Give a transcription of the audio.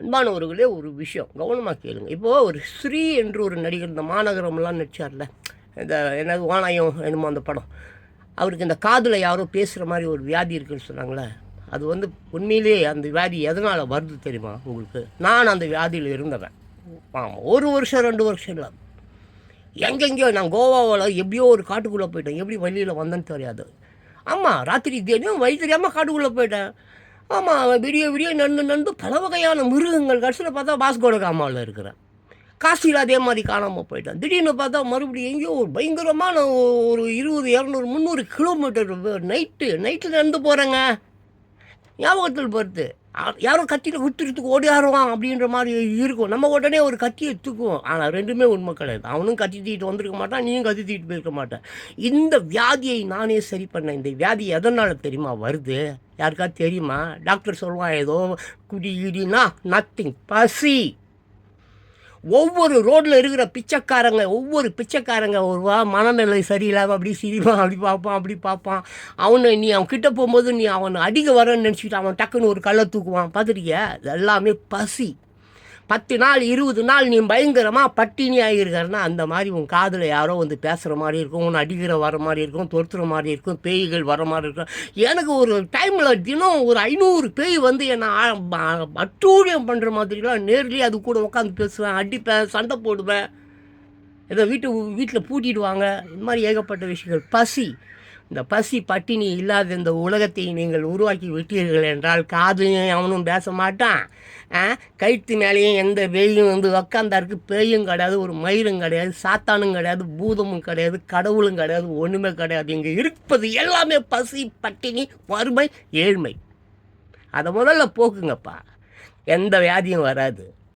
அன்பானவர்களே ஒரு விஷயம். கவனமாக கேளுங்க. இப்போது ஒரு ஸ்ரீ என்று ஒரு நடிகர் இந்த மாநகரம்லாம் நடிச்சார்ல. இந்த என்னது வானாயம் என்னமோ அந்த படம். அவருக்கு இந்த காதில் யாரோ பேசுகிற மாதிரி ஒரு வியாதி இருக்குன்னு சொன்னாங்களே. அது வந்து உண்மையிலேயே அந்த வியாதி எதனால் வருது தெரியுமா உங்களுக்கு? நான் அந்த வியாதியில் இருந்தவன். ஆமாம் ஒரு வருஷம் ரெண்டு வருஷம் இல்லை. எங்கெங்கேயோ நான் கோவாவில் எப்படியோ ஒரு காட்டுக்குள்ளே போயிட்டேன். எப்படி வழியில் வந்தேன்னு தெரியாது. ஆமாம் ராத்திரி தினம் வழி தெரியாமல் காட்டுக்குள்ளே போயிட்டேன். ஆமாம் அவன் விடிய விடிய நண்டு நண்டு பல வகையான மிருகங்கள் கடைசியில் பார்த்தா பாஸ்கோட காமாவில் இருக்கிறேன் காசியில் அதே மாதிரி காணாமல் போயிட்டான். திடீர்னு பார்த்தா மறுபடியும் எங்கேயோ ஒரு பயங்கரமான ஒரு இருபது இரநூறு முந்நூறு கிலோமீட்டர் நைட்டு நைட்டில் நடந்து போகிறேங்க ஞாபகத்தில் பொறுத்து யாரும் யாரோ கத்தியில் விட்டுறதுக்கு ஓடியாருவான் அப்படின்ற மாதிரி இருக்கும். நம்ம உடனே ஒரு கத்தியை தூக்குவோம். ஆனால் ரெண்டுமே உண்மை கிடையாது அவனும் கத்தி தூக்கிட்டு வந்திருக்க மாட்டான் நீயும் கத்தி தீட்டு போயிருக்க மாட்டேன் இந்த வியாதியை நானே சரி பண்ணேன். இந்த வியாதி எதனால் தெரியுமா? வருது. யாருக்காவது தெரியுமா? டாக்டர் சொல்லுவான் ஏதோ குடி இடினா நத்திங் பசி. ஒவ்வொரு ரோட்டில் இருக்கிற பிச்சைக்காரங்க ஒவ்வொரு பிச்சைக்காரங்க ஒருவா மனநிலை சரியில்லாமல் அப்படி சிரிப்பான் அப்படி பார்ப்பான் அப்படி பார்ப்பான். அவனை நீ அவன் கிட்ட போகும்போது நீ அவனை அடிக்க வரேன்னு நினச்சிக்கிட்டு அவன் டக்குன்னு ஒரு கல்லை தூக்குவான். பார்த்துருக்கியா? இது எல்லாமே பசி. பத்து நாள் இருபது நாள் நீ பயங்கரமாக பட்டினி ஆகியிருக்காருன்னா அந்த மாதிரி உன் காதில் யாரோ வந்து பேசுகிற மாதிரி இருக்கும் உன்னை அடிக்கிற வர மாதிரி இருக்கும் தொடுத்துற மாதிரி இருக்கும் பேய்கள் வர மாதிரி இருக்கும். எனக்கு ஒரு டைமில் தினம் ஒரு ஐநூறு பேய் வந்து என்னை அட்டூழியம் பண்ணுற மாதிரிலாம் நேர்லேயே அது கூட உட்காந்து பேசுவேன் அடிப்பேன் சண்டை போடுவேன். ஏதோ வீட்டு வீட்டில் பூட்டிடுவாங்க. இந்த மாதிரி ஏகப்பட்ட விஷயங்கள். பசி. இந்த பசி பட்டினி இல்லாத இந்த உலகத்தை நீங்கள் உருவாக்கி விட்டீர்கள் என்றால் காதலையும் அவனும் பேச மாட்டான். ஆ, மேலேயும் எந்த பேயும் வந்து உக்காந்தாருக்கு பேயும் கிடையாது ஒரு மயிரும் கிடையாது சாத்தானும் கிடையாது பூதமும் கிடையாது கடவுளும் கிடையாது ஒன்றுமே கிடையாது. இங்கே இருப்பது எல்லாமே பசி பட்டினி வறுமை ஏழ்மை. அதை முதல்ல போக்குங்கப்பா. எந்த வியாதியும் வராது.